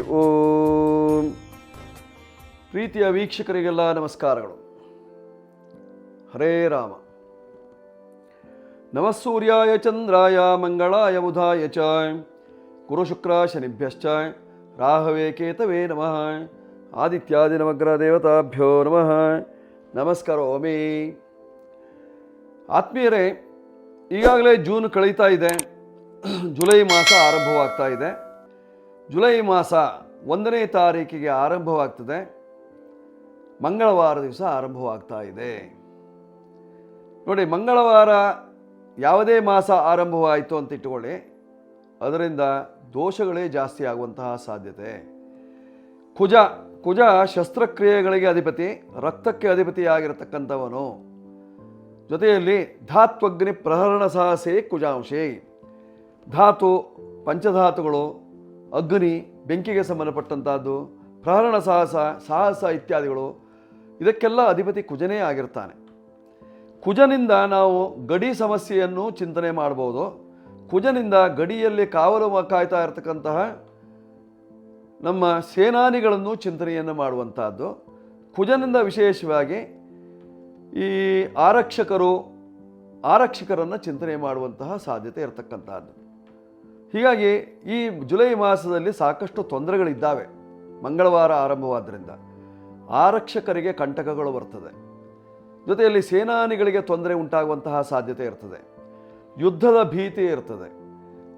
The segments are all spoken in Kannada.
ಓಂ ಪ್ರೀತಿಯ ವೀಕ್ಷಕರಿಗೆಲ್ಲ ನಮಸ್ಕಾರಗಳು. ಹರೇ ರಾಮ. ನಮಸ್ಸೂರ್ಯಾಯ ಚಂದ್ರಾಯ ಮಂಗಳಾಯ ಬುಧಾಯ ಚ. ಗುರುಶುಕ್ರ ಶನಿಭ್ಯಶ್ಚ. ರಾಹವೇ ಕೇತವೇ ನಮಃ. ಆದಿತ್ಯಾದಿ ನವಗ್ರಹ ದೇವತಾಭ್ಯೋ ನಮಃ. ನಮಸ್ಕಾರೋಮಿ ಆತ್ಮೀಯರೇ, ಈಗಾಗಲೇ ಜೂನ್ ಕಳೀತಾ ಇದೆ. ಜುಲೈ ಮಾಸ ಆರಂಭವಾಗ್ತಾ ಇದೆ. ಜುಲೈ ಮಾಸ ಒಂದನೇ ತಾರೀಕಿಗೆ ಆರಂಭವಾಗ್ತದೆ. ಮಂಗಳವಾರ ದಿವಸ ಆರಂಭವಾಗ್ತಾ ಇದೆ. ನೋಡಿ, ಮಂಗಳವಾರ ಯಾವುದೇ ಮಾಸ ಆರಂಭವಾಯಿತು ಅಂತ ಇಟ್ಟುಕೊಳ್ಳಿ. ಅದರಿಂದ ದೋಷಗಳೇ ಜಾಸ್ತಿ ಆಗುವಂತಹ ಸಾಧ್ಯತೆ. ಕುಜ ಕುಜ ಶಸ್ತ್ರಕ್ರಿಯೆಗಳಿಗೆ ಅಧಿಪತಿ, ರಕ್ತಕ್ಕೆ ಅಧಿಪತಿಯಾಗಿರತಕ್ಕಂಥವನು. ಜೊತೆಯಲ್ಲಿ ಧಾತ್ವಗ್ನಿ ಪ್ರಹರಣ ಸಾಹಸೇ ಕುಜಾಂಶೇ. ಧಾತು, ಪಂಚಧಾತುಗಳು ಅಗ್ನಿ, ಬೆಂಕಿಗೆ ಸಂಬಂಧಪಟ್ಟಂಥದ್ದು ಪ್ರಹರಣ ಸಾಹಸ ಸಾಹಸ ಇತ್ಯಾದಿಗಳು, ಇದಕ್ಕೆಲ್ಲ ಅಧಿಪತಿ ಕುಜನೇ ಆಗಿರ್ತಾನೆ. ಕುಜನಿಂದ ನಾವು ಗಡಿ ಸಮಸ್ಯೆಯನ್ನು ಚಿಂತನೆ ಮಾಡ್ಬೋದು. ಕುಜನಿಂದ ಗಡಿಯಲ್ಲಿ ಕಾವಲು ಕಾಯ್ತಾ ಇರತಕ್ಕಂತಹ ನಮ್ಮ ಸೇನಾನಿಗಳನ್ನು ಚಿಂತನೆಯನ್ನು ಮಾಡುವಂತಹದ್ದು. ಕುಜನಿಂದ ವಿಶೇಷವಾಗಿ ಈ ಆರಕ್ಷಕರು, ಆರಕ್ಷಕರನ್ನು ಚಿಂತನೆ ಮಾಡುವಂತಹ ಸಾಧ್ಯತೆ ಇರತಕ್ಕಂತಹದ್ದು. ಹೀಗಾಗಿ ಈ ಜುಲೈ ಮಾಸದಲ್ಲಿ ಸಾಕಷ್ಟು ತೊಂದರೆಗಳಿದ್ದಾವೆ. ಮಂಗಳವಾರ ಆರಂಭವಾದ್ದರಿಂದ ಆರಕ್ಷಕರಿಗೆ ಕಂಟಕಗಳು ಬರ್ತದೆ. ಜೊತೆಯಲ್ಲಿ ಸೇನಾನಿಗಳಿಗೆ ತೊಂದರೆ ಉಂಟಾಗುವಂತಹ ಸಾಧ್ಯತೆ ಇರ್ತದೆ. ಯುದ್ಧದ ಭೀತಿ ಇರ್ತದೆ.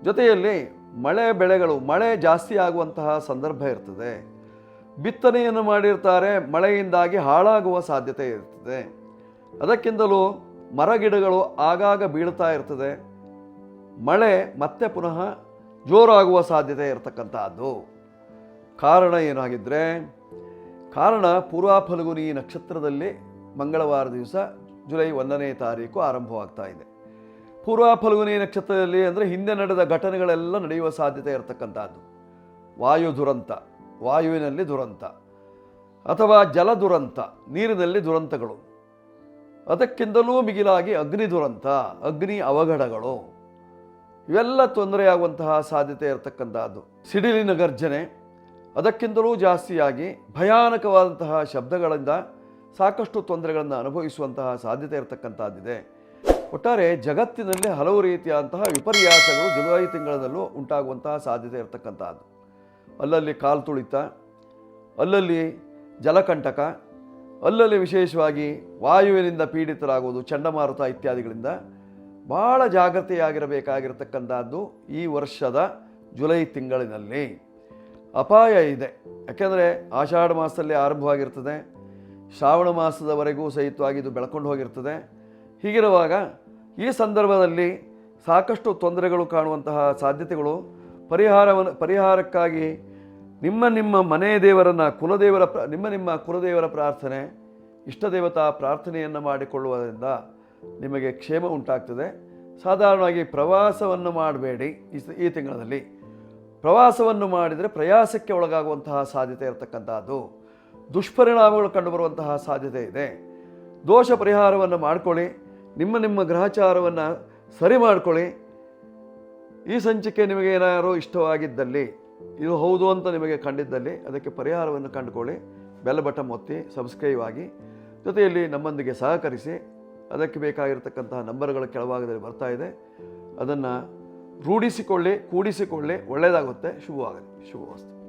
ಜೊತೆಯಲ್ಲಿ ಮಳೆ ಬೆಳೆಗಳು, ಮಳೆ ಜಾಸ್ತಿ ಆಗುವಂತಹ ಸಂದರ್ಭ ಇರ್ತದೆ. ಬಿತ್ತನೆಯನ್ನು ಮಾಡಿರ್ತಾರೆ, ಮಳೆಯಿಂದಾಗಿ ಹಾಳಾಗುವ ಸಾಧ್ಯತೆ ಇರ್ತದೆ. ಅದಕ್ಕಿಂತಲೂ ಮರಗಿಡಗಳು ಆಗಾಗ ಬೀಳ್ತಾ ಇರ್ತದೆ. ಮಳೆ ಮತ್ತೆ ಪುನಃ ಜೋರಾಗುವ ಸಾಧ್ಯತೆ ಇರತಕ್ಕಂತಹದ್ದು. ಕಾರಣ ಏನಾಗಿದ್ದರೆ ಕಾರಣ ಪೂರ್ವ ಫಲ್ಗುನಿ ನಕ್ಷತ್ರದಲ್ಲಿ ಮಂಗಳವಾರ ದಿವಸ ಜುಲೈ ಒಂದನೇ ತಾರೀಕು ಆರಂಭವಾಗ್ತಾ ಇದೆ. ಪೂರ್ವ ಫಲ್ಗುನಿ ನಕ್ಷತ್ರದಲ್ಲಿ ಅಂದರೆ ಹಿಂದೆ ನಡೆದ ಘಟನೆಗಳೆಲ್ಲ ನಡೆಯುವ ಸಾಧ್ಯತೆ ಇರತಕ್ಕಂಥದ್ದು ವಾಯು ದುರಂತ, ವಾಯುವಿನಲ್ಲಿ ದುರಂತ, ಅಥವಾ ಜಲ ದುರಂತ, ನೀರಿನಲ್ಲಿ ದುರಂತಗಳು. ಅದಕ್ಕಿಂತಲೂ ಮಿಗಿಲಾಗಿ ಅಗ್ನಿ ದುರಂತ, ಅಗ್ನಿ ಅವಘಡಗಳು. ಇವೆಲ್ಲ ತೊಂದರೆಯಾಗುವಂತಹ ಸಾಧ್ಯತೆ ಇರತಕ್ಕಂಥದ್ದು ಸಿಡಿಲಿನ ಗರ್ಜನೆ, ಅದಕ್ಕಿಂತಲೂ ಜಾಸ್ತಿಯಾಗಿ ಭಯಾನಕವಾದಂತಹ ಶಬ್ದಗಳಿಂದ ಸಾಕಷ್ಟು ತೊಂದರೆಗಳನ್ನು ಅನುಭವಿಸುವಂತಹ ಸಾಧ್ಯತೆ ಇರತಕ್ಕಂಥದ್ದಿದೆ ಒಟ್ಟಾರೆ ಜಗತ್ತಿನಲ್ಲಿ ಹಲವು ರೀತಿಯಾದಂತಹ ವಿಪರ್ಯಾಸಗಳು ಜುಲೈ ತಿಂಗಳಲ್ಲೂ ಉಂಟಾಗುವಂತಹ ಸಾಧ್ಯತೆ ಇರತಕ್ಕಂಥದ್ದು ಅಲ್ಲಲ್ಲಿ ಕಾಲು ತುಳಿತ ಅಲ್ಲಲ್ಲಿ ಜಲಕಂಟಕ, ಅಲ್ಲಲ್ಲಿ ವಿಶೇಷವಾಗಿ ವಾಯುವಿನಿಂದ ಪೀಡಿತರಾಗುವುದು, ಚಂಡಮಾರುತ ಇತ್ಯಾದಿಗಳಿಂದ ಭಾಳ ಜಾಗೃತಿಯಾಗಿರಬೇಕಾಗಿರತಕ್ಕಂಥದ್ದು ಈ ವರ್ಷದ ಜುಲೈ ತಿಂಗಳಿನಲ್ಲಿ. ಅಪಾಯ ಇದೆ. ಯಾಕೆಂದರೆ ಆಷಾಢ ಮಾಸದಲ್ಲಿ ಆರಂಭವಾಗಿರ್ತದೆ. ಶ್ರಾವಣ ಮಾಸದವರೆಗೂ ಸಹಿತವಾಗಿ ಇದು ಬೆಳ್ಕೊಂಡು ಹೋಗಿರ್ತದೆ. ಹೀಗಿರುವಾಗ ಈ ಸಂದರ್ಭದಲ್ಲಿ ಸಾಕಷ್ಟು ತೊಂದರೆಗಳು ಕಾಣುವಂತಹ ಸಾಧ್ಯತೆಗಳು. ಪರಿಹಾರವನ್ನು, ಪರಿಹಾರಕ್ಕಾಗಿ ನಿಮ್ಮ ನಿಮ್ಮ ಮನೆ ದೇವರನ್ನು, ಕುಲದೇವರ ನಿಮ್ಮ ನಿಮ್ಮ ಕುಲದೇವರ ಪ್ರಾರ್ಥನೆ, ಇಷ್ಟದೇವತಾ ಪ್ರಾರ್ಥನೆಯನ್ನು ಮಾಡಿಕೊಳ್ಳುವುದರಿಂದ ನಿಮಗೆ ಕ್ಷೇಮ ಉಂಟಾಗ್ತದೆ. ಸಾಧಾರಣವಾಗಿ ಪ್ರವಾಸವನ್ನು ಮಾಡಬೇಡಿ. ಈ ತಿಂಗಳಲ್ಲಿ ಪ್ರವಾಸವನ್ನು ಮಾಡಿದರೆ ಪ್ರಯಾಸಕ್ಕೆ ಒಳಗಾಗುವಂತಹ ಸಾಧ್ಯತೆ ಇರತಕ್ಕಂಥದ್ದು. ದುಷ್ಪರಿಣಾಮಗಳು ಕಂಡುಬರುವಂತಹ ಸಾಧ್ಯತೆ ಇದೆ. ದೋಷ ಪರಿಹಾರವನ್ನು ಮಾಡಿಕೊಳ್ಳಿ. ನಿಮ್ಮ ನಿಮ್ಮ ಗ್ರಹಚಾರವನ್ನು ಸರಿ ಮಾಡಿಕೊಳ್ಳಿ. ಈ ಸಂಚಿಕೆ ನಿಮಗೆ ಏನಾದರೂ ಇಷ್ಟವಾಗಿದ್ದಲ್ಲಿ, ಇದು ಹೌದು ಅಂತ ನಿಮಗೆ ಕಂಡಿದ್ದಲ್ಲಿ ಅದಕ್ಕೆ ಪರಿಹಾರವನ್ನು ಕಂಡುಕೊಳ್ಳಿ. ಬೆಲ್ಲ ಬಟನ್ ಒತ್ತಿ, ಸಬ್ಸ್ಕ್ರೈಬ್ ಆಗಿ. ಜೊತೆಯಲ್ಲಿ ನಮ್ಮೊಂದಿಗೆ ಸಹಕರಿಸಿ. ಅದಕ್ಕೆ ಬೇಕಾಗಿರತಕ್ಕಂತಹ ನಂಬರ್ಗಳ ಕೆಳಭಾಗದಲ್ಲಿ ಬರ್ತಾ ಇದೆ. ಅದನ್ನು ರೂಢಿಸಿಕೊಳ್ಳಿ ಕೂಡಿಸಿಕೊಳ್ಳಿ ಒಳ್ಳೆಯದಾಗುತ್ತೆ ಶುಭವಾಗಲಿ. ಶುಭವಸ್ತು